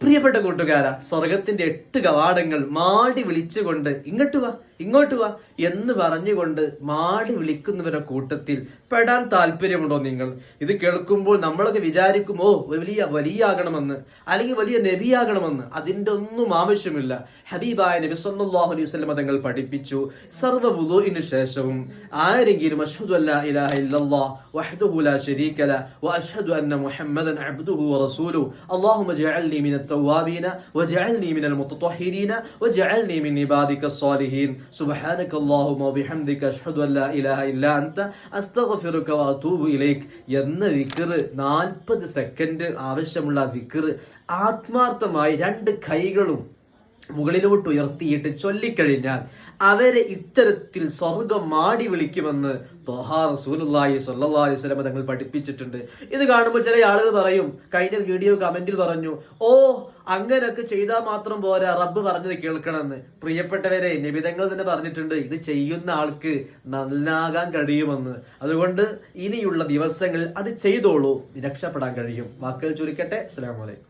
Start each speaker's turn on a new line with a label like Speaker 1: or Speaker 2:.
Speaker 1: പ്രിയപ്പെട്ട കൂട്ടുകാരാ സ്വർഗത്തിന്റെ എട്ട് കവാടങ്ങൾ മാടി വിളിച്ചുകൊണ്ട് ഇങ്ങോട്ട് വാ ഇങ്ങോട്ട് വാ എന്ന് പറഞ്ഞുകൊണ്ട് മാടി വിളിക്കുന്നവരുടെ കൂട്ടത്തിൽ പെടാൻ താല്പര്യമുണ്ടോ നിങ്ങൾ? ഇത് കേൾക്കുമ്പോൾ നമ്മളൊക്കെ വിചാരിക്കും ഓ വലിയ വലിയാകണമെന്ന് അല്ലെങ്കിൽ വലിയ നബിയാകണമെന്ന്. അതിന്റെ ഒന്നും ആവശ്യമില്ല. ഹബീബായ നബി സല്ലല്ലാഹു അലൈഹി വസല്ലം തങ്ങൾ പഠിപ്പിച്ചു സർവ വുദൂഇന് ശേഷവും ആരെങ്കിലും അഷ്ഹദു അല്ലാ ഇലാഹ ഇല്ലല്ലാഹ് വഹ്ദഹു ലാ ശരീക ല വഅഷ്ഹദു അന്ന മുഹമ്മദൻ അബ്ദുഹു വറസൂലുഹു അല്ലാഹുമ്മ ജഅൽനി മിനൽ التوابين واجعلني من المتطهرين واجعلني من عبادك الصالحين سبحانك اللهم وبحمدك أشهد أن لا إله إلا أنت أستغفرك وأتوب إليك എന്ന വിക്കറ് നാൽപ്പത് സെക്കൻഡ് ആവശ്യമുള്ള വിക്കറ് ആത്മാർത്ഥമായി രണ്ട് കൈകളും മുകളിലോട്ട് ഉയർത്തിയിട്ട് ചൊല്ലിക്കഴിഞ്ഞാൽ അവരെ ഇത്തരത്തിൽ സ്വർഗം മാടി വിളിക്കുമെന്ന് തൊഹാ റസൂലി അലൈഹി വസല്ലം തങ്ങൾ പഠിപ്പിച്ചിട്ടുണ്ട്. ഇത് കാണുമ്പോൾ ചില ആളുകൾ പറയും കഴിഞ്ഞ വീഡിയോ കമന്റിൽ പറഞ്ഞു ഓ അങ്ങനെയൊക്കെ ചെയ്താൽ മാത്രം പോരാ റബ്ബ് പറഞ്ഞത് കേൾക്കണമെന്ന്. പ്രിയപ്പെട്ടവരെ നിബിതങ്ങൾ തന്നെ പറഞ്ഞിട്ടുണ്ട് ഇത് ചെയ്യുന്ന ആൾക്ക് നന്നാകാൻ കഴിയുമെന്ന്. അതുകൊണ്ട് ഇനിയുള്ള ദിവസങ്ങളിൽ അത് ചെയ്തോളൂ രക്ഷപ്പെടാൻ കഴിയും. വാക്കുകൾ ചുരുക്കട്ടെ. അസ്സാം അലൈക്കും.